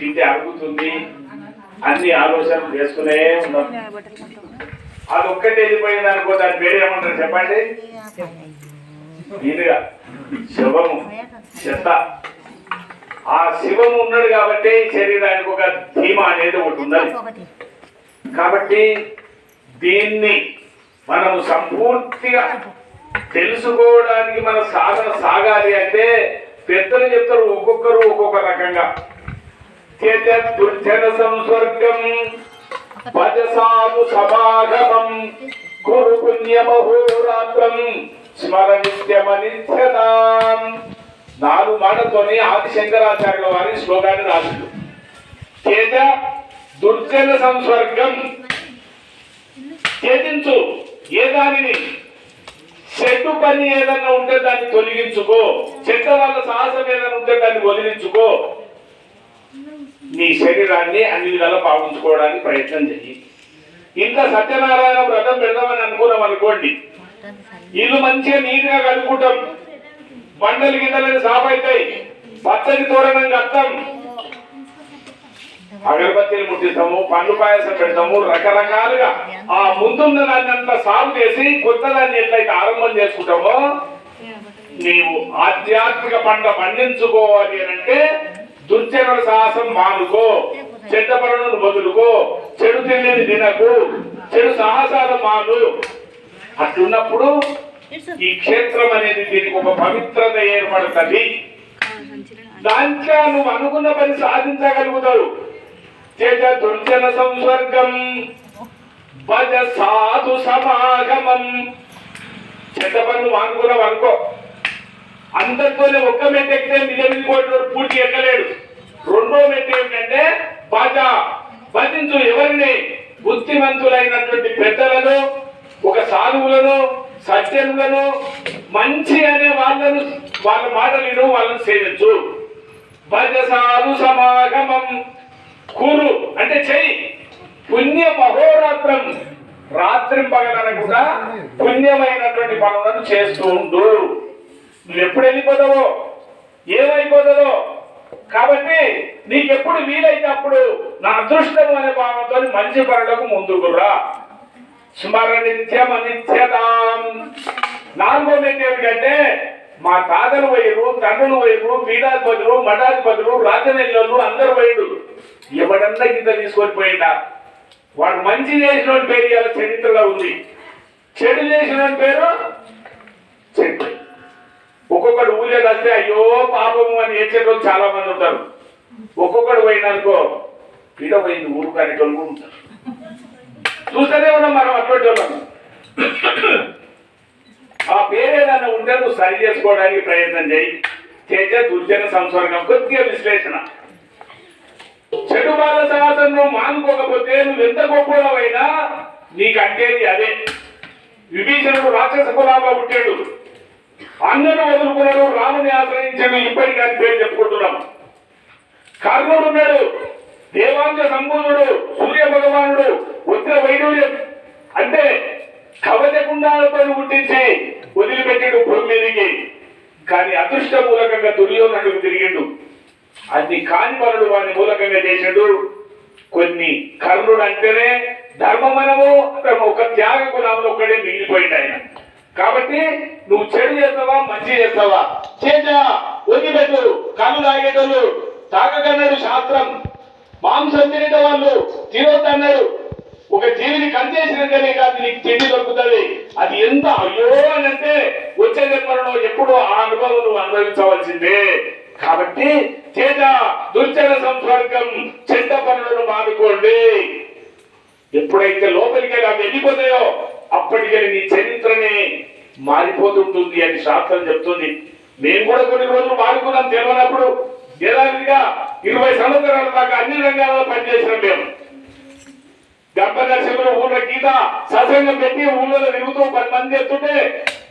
తింటే అరుగుతుంది అన్ని ఆలోచనలు చేసుకునే ఉన్నాం. అది ఒక్కటి వెళ్ళిపోయింది అనుకో దాని పేరు ఏమంటారు చెప్పండి? ఇదిగా శివము. చెత్త. ఆ శివము ఉన్నాడు కాబట్టి శరీరానికి ఒక ధీమ అనేది ఒకటి ఉన్నది. కాబట్టి దీన్ని మనం సంపూర్తిగా తెలుసుకోవడానికి మన సాధన సాగాలి అంటే పెద్దలు చెప్తారు ఒక్కొక్కరు ఒక్కొక్క రకంగా. త్యజ దుర్జన సంస్వర్గం భజసాధు సమాగమం గురు పుణ్యమహోరాత్రం స్మర నిత్యమనిత్యతాం నాలుగు మాటతోని ఆది శంకరాచార్యుల వారి శ్లోకాన్ని రాసిండు. తేజ దుర్జన సంస్వర్గం త్యజించు ఏ దానిని? చెట్టు పని ఏదన్నా ఉంటే దాన్ని తొలగించుకో. చెడ్డ వాళ్ళ సాహసం ఏదైనా ఉంటే దాన్ని వదిలించుకో. నీ శరీరాన్ని అన్ని విధాలా పావించుకోవడానికి ప్రయత్నం చెయ్యి. ఇంకా సత్యనారాయణ వ్రతం పెడదామని అనుకున్నాం అనుకోండి. ఇల్లు మంచిగా నీట్గా కలుపుకుంటాం బండలు గిన్నెలని సాఫ్ అవుతాయి పచ్చడి తోరణం కడతాం. అగరబత్తీలు ముట్టిస్తాము పండు పాయసం పెడతాము రకరకాలుగా ఆ ముందున్న దాన్ని అంతా సాగు చేసి కొత్త దాన్ని ఎట్లయితే ఆరంభం చేసుకుంటామో నీవు ఆధ్యాత్మిక పంట పండించుకోవాలి అని అంటే దుర్చరణ సాహసం మానుకో చెడ్డ పనులను వదులుకో చెడు తినేది తినకు చెడు సాహసాలు మాను. అట్లున్నప్పుడు ఈ క్షేత్రం అనేది దీనికి ఒక పవిత్రత ఏర్పడుతుంది. దాంట్లో నువ్వు అనుకున్న పని సాధించగలుగుతావు. చేత దుర్జన సంస్వర్గం భజ సాధు సమాగమం. చెడ్డ పనులు అనుకున్నావు అనుకో. అందరితోనే ఒక్క మెట్టు ఎక్కితే నిజమిది కోటి పూర్తి ఎక్కలేడు. రెండో మెట్టు ఏమిటంటే బాధ భజించు ఎవరిని బుద్ధిమంతులైనటువంటి పెద్దలను ఒక సాధువులను సత్యములను మంచి అనే వాళ్ళను వాళ్ళ మాటలు విను వాళ్ళని సేవించు భజ సాధు సమాగమం. కురు అంటే చెయ్యి. పుణ్య మహోరాత్రం. రాత్రి పగలనకుండా పుణ్యమైనటువంటి పనులను చేస్తూ ఉండు. నువ్వు ఎప్పుడు వెళ్ళిపోతావో? ఏమైపోతుందో? కాబట్టి నీకెప్పుడు వీలైతే అప్పుడు నా అదృష్టం అనే భావంతో మంచి పనులకు ముందుకు రా. స్మర అనిత్యతాం నాలుగో మెట్టు ఏమిటంటే మా తాతలు పోయిరు తండ్రులు పోయిరు పీఠాధిపతులు మఠాధిపతులు రాజనెల్లలు అందరు పోయిడు ఎవడన్నా కింద తీసుకొని పోయిందా వాడు మంచి చేసిన పేరు ఇవాళ చరిత్రలో ఉంది. చెడు చేసిన పేరు ఒక్కొక్కడు ఊళ్ళో వస్తే అయ్యో పాపము అని ఏడ్చేటోళ్ళు చాలా మంది ఉంటారు. ఒక్కొక్కడు పోయినానుకో పీడ పోయింది ఊరు కానిటోళ్ళు కూడా ఉంటారు. చూస్తూనే ఉన్నాం మనం అటువంటి వాళ్ళం. ఆ పేరు ఏదైనా ఉంటే నువ్వు సరి చేసుకోవడానికి ప్రయత్నం చేయి. చేసే దుర్జన సంసర్గం కొద్దిగా విశ్లేషణ. చెడు బాల సహజం నువ్వు మానుకోకపోతే నువ్వు ఎంత గొప్పవాడవైనా నీకు అంటేది అదే. విభీషణుడు రాక్షస కులాల్లో పుట్టాడు. అందరూ వదులుకున్నారు రాముని ఆశ్రయించాడు ఇప్పటికీ అని పేరు చెప్పుకుంటున్నాం. కర్ణుడు ఉన్నాడు దేవాంగ సంబూధుడు సూర్య భగవానుడు ఉత్తర వైడూర్యం. అంటే కవచకుండాలతో పుట్టించి వదిలిపెట్టాడు భూమి మీదకి. కానీ అదృష్ట మూలకంగా దుర్యోధనుడికి తిరిగిండు. అన్ని కాని వరుడు వాని మూలకంగా చేశాడు కొన్ని కర్ణుడు అంటేనే ధర్మమనము ఒక త్యాగ గుణంలో ఒక్కడే మిగిలిపోయింది ఆయన. కాబట్టి నువ్వు చెడు చేస్తావా మంచి చేస్తావా? చేజా వదిలిపెట్టు కళ్ళు తాగేటోళ్ళు తాగకన్నాడు శాస్త్రం. మాంసం తినేట వాళ్ళు తినొద్దన్నారు. ఒక జీవిని కంచేసినాకనే కాదు నీకు తిండి దొరుకుతుంది. అది ఎంత అయ్యో అని అంటే వచ్చే జన్మలో ఎప్పుడో ఆ అనుభవం నువ్వు అనుభవించవలసిందే. కాబట్టి చేత దుర్జన సంసర్గం చెడ్డ పనులను మానుకోండి. ఎప్పుడైతే లోపలికి అలా అవి వెళ్ళిపోతాయో అప్పటికే నీ చరిత్రనే మారిపోతుంటుంది అని శాస్త్రం చెప్తుంది. మేము కూడా కొన్ని రోజులు మారుకున్నాం తెలియనప్పుడు యథావిధిగా ఇరవై సంవత్సరాల దాకా అన్ని రంగాల్లో పనిచేసిన మేము. గర్భదర్శకులు ఊళ్ళో గీత సత్సంగం పెట్టి ఊళ్ళో తిరుగుతూ పది మంది ఎత్తుంటే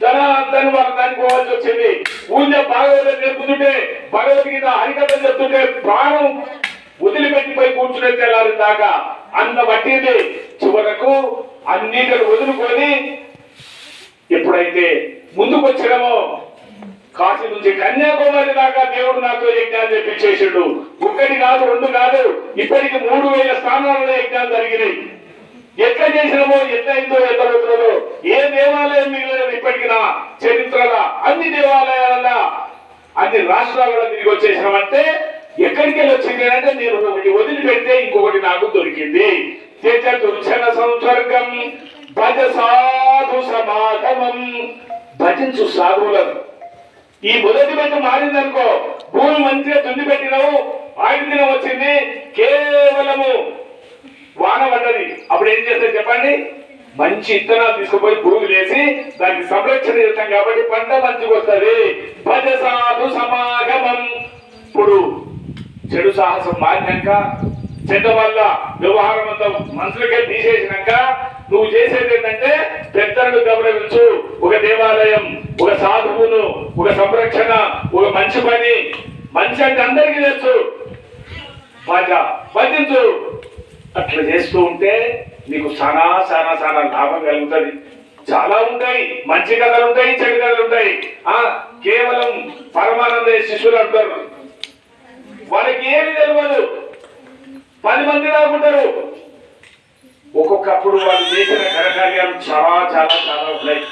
జనాలందరూ వాళ్ళ దానికి పోవాల్సి వచ్చింది. ఊళ్ళో భాగవతం నేర్పుతుంటే భగవద్గీత హరికథం చెప్తుంటే ప్రాణం వదిలిపెట్టిపోయి కూర్చునే తెల్లారి దాకా అంత పట్టింది చివరకు అన్నిటిని వదులుకొని ఎప్పుడైతే ముందుకు వచ్చడమో కాశీ నుంచి కన్యాకుమారి దాకా దేవుడు నాతో యజ్ఞాలు చెప్పించేసాడు ఒకటి కాదు రెండు కాదు ఇప్పటికి మూడు వేల స్థానాలలో యజ్ఞాలు జరిగినాయి. ఎట్లా చేసినామో ఎట్లా అయిందో ఎంత అవుతుందో ఏ దేవాలయం మిగిలినది ఇప్పటికి నా చరిత్రల అన్ని దేవాలయాల అన్ని రాష్ట్రాలలో తిరిగి వచ్చేసినామంటే ఎక్కడికి వెళ్ళి వచ్చింది అంటే నేను ఒకటి వదిలిపెడితే ఇంకొకటి నాకు దొరికింది దుర్జన సంసర్గం భజ సాధు సమాగమం. భజించు సాధువులను ఈ మొదటి మెట్టు మారిందనుకో భూమి మంచిగా దుండి పెట్టినావు ఆయన దినం వచ్చింది కేవలము వాన పడ్డది. అప్పుడు ఏం చేస్తారు చెప్పండి? మంచి ఇత్తనాలు తీసుకుపోయి భూమి చేసి దానికి సంరక్షణ చేస్తాం కాబట్టి పంట మంచిగా వస్తుంది. భజ సాధు సమాగమం. ఇప్పుడు చెడు సాహసం మారినాక చెడ్డ వల్ల వ్యవహారం అంతా మనుషులకే తీసేసినాక నువ్వు చేసేది ఏంటంటే పెద్దలను గౌరవించు. ఒక దేవాలయం ఒక సాధువును ఒక సంరక్షణ ఒక మంచి పని. మంచి అంటే అందరికీ తెలుసు. భజ భజించు అట్లా చేస్తూ ఉంటే నీకు చాలా చాలా చాలా లాభం కలుగుతుంది. చాలా ఉంటాయి. మంచి కథలు ఉంటాయి చెడు కథలు ఉంటాయి. ఆ కేవలం పరమానంద శిష్యులు అంటారు. వాళ్ళకి ఏమి తెలియదు. పది మంది దాకుంటారు ఒక్కొక్కప్పుడు వాళ్ళు చేసిన కరకార్యాలు చాలా చాలా చాలా ఉన్నాయి.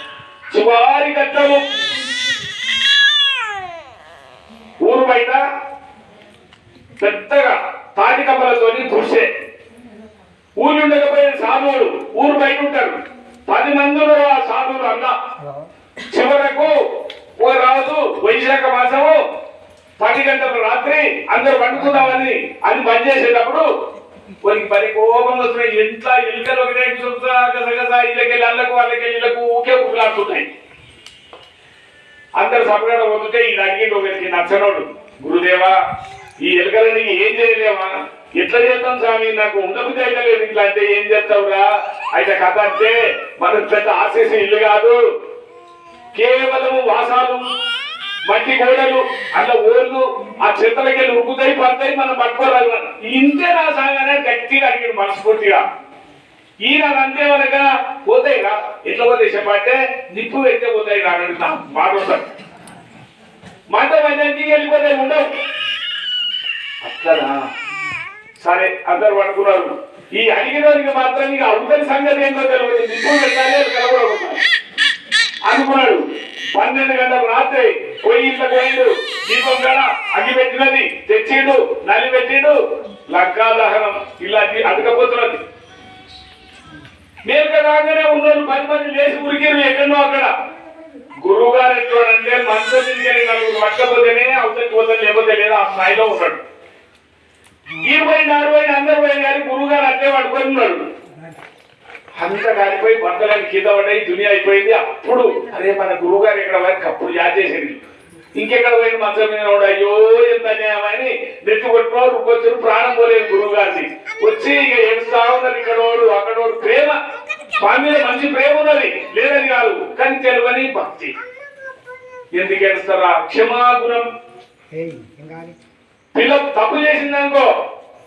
చివరి ఘట్టము ఊరు బయట పెద్దగా తాటి కప్పలతోని పురుషే ఊరు ఉండకపోయిన సాధువులు ఊరు బయట ఉంటారు. పది మందిలో ఆ సాధువులు అన్న. చివరకు ఓ రాజు వైశాఖ మాసము పది గంటల రాత్రి అందరు పండుకుందామని అది బంద్ చేసేటప్పుడు వారికి పని కోపం వస్తున్నాయి. ఇంట్లో ఎలుకలు ఒకటే గసగస ఇళ్ళకెళ్ళి అల్లకు వాళ్ళకెళ్ళి ఇళ్ళకు ఊకే ఊపిలాడుతున్నాయి అందరు సపరేట్ వస్తుంటే ఈ అడిగిండు ఒకరికి నచ్చనోడు గురుదేవా ఈ ఎలుకలని ఏం చేయలేవా? ఎట్లా చేస్తాం స్వామి? నాకు ఉండబుద్ధి అయితే లేదు ఇట్లా అంటే ఏం చేస్తావురా? అయితే కథ అంటే మనకు పెద్ద ఆశీస్ ఇల్లు కాదు. కేవలం వాసాలు మట్టి గోడలు అట్లా ఓళ్ళు ఆ చెత్తలకి వెళ్ళి ఉరుకుతాయి పడతాయి మనం పట్టుకోరాదు ఇంతే నా సాగానే గట్టిగా అడిగాడు మనస్ఫూర్తిగా. ఈయన అంతే వరగా పోతాయి రా. ఎట్లా పోతాయి చెప్పంటే నిప్పు పెడితే పోతాయి రా అని మాట వస్తాడు మంట మంచి వెళ్ళిపోతాయి ఉండవు. అట్లనా? సరే అందరు పడుకున్నారు. ఈ అడిగినోనికి మాత్రం ఇక అవతలి సంగతి ఏంటో తెలియదు. నిప్పు పెట్టాలి కలవడవుతాయి అనుకున్నాడు పన్నెండు గంటలకు రాత్రి పోయి ఇంట్లో పోయిండు. దీపం కాడ అగ్గి పెట్టినది తెచ్చిండు నలి పెట్టిండు. లక్కా దహనం ఇలా అడగపోతున్నది మేలుక రాగానే ఉన్నాను పది మంది లేచి ఉరికిరు ఎక్కడో అక్కడ. గురువు గారు ఎట్లాడంటే మంచం తిరిగి నలుగురు పట్టకపోతేనే అవతలికి పోతాను లేకపోతే లేదా ఆ స్థాయిలో ఉన్నాడు ఈ పోయిన ఆరు పోయిన అందరు పోయిన కానీ గురువు గారు అట్లే పడుకొని ఉన్నాడు. అంత కాలిపోయి బట్టలని కింద పడ్డాయి దునియా అయిపోయింది. అప్పుడు అరే మన గురువు గారు ఇక్కడ వరకు అప్పుడు యాద్ చేసేది ఇంకెక్కడ పోయిన మంచం మీద ఉన్నాడు. అయ్యో ఎంత అన్యాయమని కొట్టుకో రుక్కొచ్చారు. ప్రాణం పోలేదు గురువు గారిని వచ్చి ఇక ఏడుస్తా ఉన్నారు ఇక్కడ వాడు అక్కడ వాడు ప్రేమ స్వామి మీద మంచి ప్రేమ ఉన్నది. లేదని కాదు కానీ తెలియని భక్తి. ఎందుకు ఏడుస్తారా? క్షమాగుణం. పిల్ల తప్పు చేసిందనుకో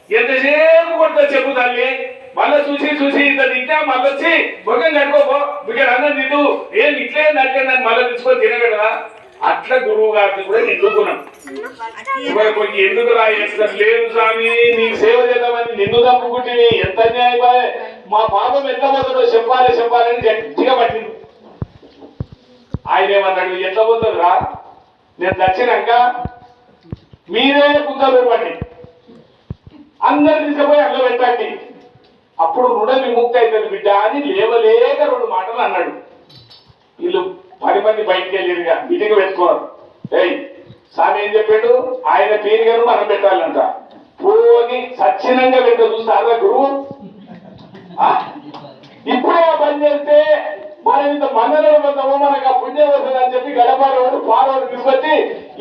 ఎంతసేపు కొట్ట చెప్పు తల్లి? మళ్ళీ చూసి చూసి ఇంత తింటా మళ్ళీ వచ్చి ముఖం కట్టుకోపో ఇక్కడ అన్నం తింటూ ఏం ఇట్లే నన్ను మళ్ళీ తీసుకొని తినగలరా అట్లా గురువు గారిని కూడా నిండుకున్నాం. ఎందుకు రా లేదు స్వామి నీ సేవ చేద్దామని నిన్ను తప్పుకుంటే ఎంత అన్యాయమే మా పాపం ఎంత పోతుందో చెప్పాలి చెప్పాలని గట్టిగా పట్టింది ఆయన ఏమన్నాడు? ఎట్లా పోతుంది రా? నేను దచ్చినాక మీరే కుందలు పట్టింది అందరు తీసుకుపోయి అందులో పెట్టండి. అప్పుడు రుణ విముక్తి అవుతుంది బిడ్డ అని లేవలేక రెండు మాటలు అన్నాడు. వీళ్ళు పది మంది బయటికి వెళ్ళిరుగా ఇంటికి పెట్టుకోరు ఏయ్ స్వామి ఏం చెప్పాడు? ఆయన పీరిగను మనం పెట్టాలంట. పోని సచ్చినంగా పెట్ట చూస్తారా గురువు? ఆ? ఇప్పుడే పని చేస్తే మనం ఇంత మందరం పోతామో మనకు ఆ పుణ్యం వస్తుంది అని చెప్పి వాడు పారోడు తీసుకొచ్చి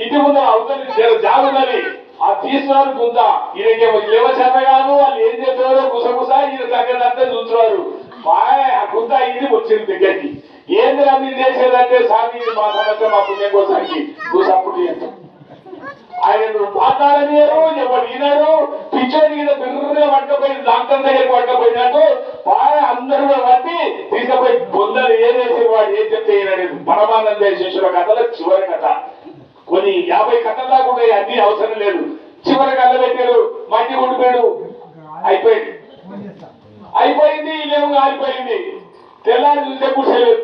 ఇంటి ముందు అవతలి జాగున్నది. ఆ తీసుకున్నారు గుంత. ఈయనకేమో లేవశాత కాదు వాళ్ళు ఏం చేస్తున్నారో గుసగుస ఈయన సంగతి చూస్తున్నారు. బాయ్ ఆ గుంత ఇది వచ్చింది దగ్గరికి. ఏంది మీరు చేసేదంటే సాగి మా సమస్య మా పుణ్యం కోసానికి నువ్వు సపోర్ట్ ఆయన నువ్వు మాట్లాడలేరు ఎవరు వినరు. పిచ్చోడి మీద బిర్రుగా పట్టకపోయింది డాక్టర్ దగ్గరికి పట్టకపోయినట్టు బాగా అందరూ కూడా పట్టి తీసుకుపోయి బొందలు ఏదేసి వాడు ఏం చెప్తే పరమానంద శిష్యుల కథలో చివరి కథ. కొన్ని యాభై కట్టల్లా దాకా ఉన్నాయి అన్ని అవసరం లేదు. చివరి కళ్ళ మట్టి ఉండిపోయాడు అయిపోయింది. అయిపోయింది ఇల్లేమో ఆగిపోయింది తెల్లారి చూసే కూర్చోలేదు.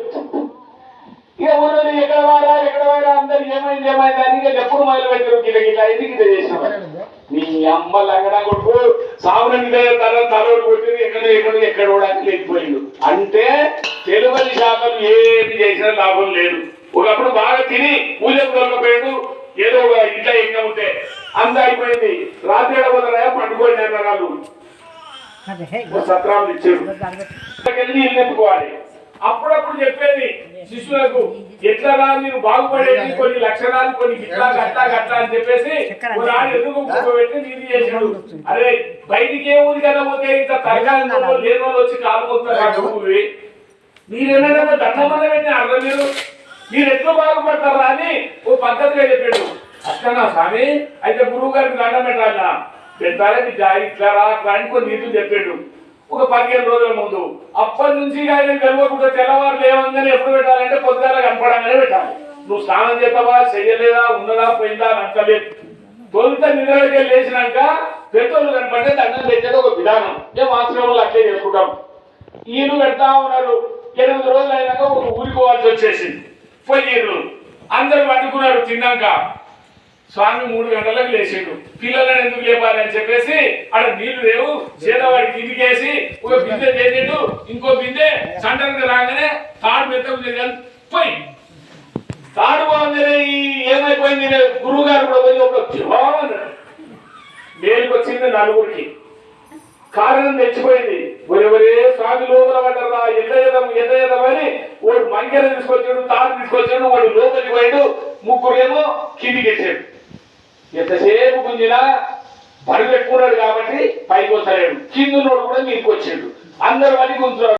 ఇక ఊళ్ళో ఎక్కడ వారా ఎక్కడ వారా అందరు ఏమైంది ఏమైంది అని ఇక ఎప్పుడు మొదలు పెట్టారు గిల గిల ఇది గిల చేసిన నీ అమ్మ లంగడా కొడుకు సాగుని తల తలడు కొట్టింది ఎక్కడ ఎక్కడ ఎక్కడ కూడా అని లేకపోయిండు అంటే తెలుగు శాఖలు ఏది చేసినా లాభం లేదు. ఒకప్పుడు బాగా తిని పూజకు దొరకపోయాడు. ఏదో ఒక ఇంట్లో ఇంకా ఉంటే అంత అయిపోయింది. రాత్రి ఏడవదరా పండుకోండి అన్నారు సత్రాలు ఇచ్చారు. వెళ్ళి ఇల్లు ఎత్తుకోవాలి అప్పుడప్పుడు చెప్పేది శిష్యులకు ఎట్లా రా మీరు బాగుపడేది కొన్ని లక్షణాలు కొన్ని ఇట్లా గట్లా గట్లా అని చెప్పేసి ఎదుగు పెట్టి నీది చేశాడు అరే బయటికి ఏ కదా పోతే ఇంత తరగాలి లేని వాళ్ళు వచ్చి కాలు మొత్తం మీరు ఏమైనా దండమన్న పెట్టిన అర్థం మీరు మీరు ఎట్లా బాగుపడతారా అని ఓ పద్ధతిగా చెప్పాడు. అట్లనా స్వామి అయితే గురువు గారికి దండం పెట్టాలా? పెట్టాలని జాయి ఇట్లా అట్లా అని కొన్ని నీతులు చెప్పాడు. ఒక పదిహేను రోజుల ముందు. అప్పటి నుంచి ఆయన కలవకుండా తెల్లవారు లేవంగానే ఎప్పుడు పెట్టాలంటే పొద్దుగాల కనపడంగానే పెట్టాలి. నువ్వు స్నానం చేస్తావా చెయ్యలేదా ఉన్నదా పోయిందా అని అంటలేదు. తొలుత నిద్రకి లేచినాక పెద్దోళ్ళు కనపడితే దండం పెట్టేది ఒక విధానం. మేము ఆశ్రమంలో అట్లే చేసుకుంటాం. ఈయన పెడతా ఉన్నారు. ఎనిమిది రోజులు అయినాక ఒక ఊరికి పోవాల్సి వచ్చేసింది. పోయిర్రు అందరూ పట్టుకున్నారు తిన్నాక. స్వామి మూడు గంటలకు లేచిండు. పిల్లలను ఎందుకు లేపాలి అని చెప్పేసి ఆడ నీళ్ళు లేవు. చేతవాడి కిందికేసి ఒక బిందె చేసిండు ఇంకో బిందె సంటకు రాగానే తాడు మెత్తకు పోయి. తాడు బాగుంది ఈ ఏమైపోయింది? గురువు గారు కూడా పోయి ఒక బాగున్నాడు మేలుకు వచ్చింది నలుగురికి. కారణం తెచ్చిపోయింది ఒరే ఒరే స్వామి లోపల పడ్డరా ఎదయదం ఎదయదం అని వాడు మంకెర తీసుకొచ్చాడు తాడు తీసుకొచ్చాడు వాడు లోపలికి పోయాడు ముగ్గురేమో కిందికి వచ్చాడు ఎంతసేపు గుంజినా బరువు ఎక్కున్నాడు కాబట్టి పైకి వస్తాడు కిందున్నోడు కూడా మీదకి వచ్చాడు. అందరు వలి గుంజున్నారు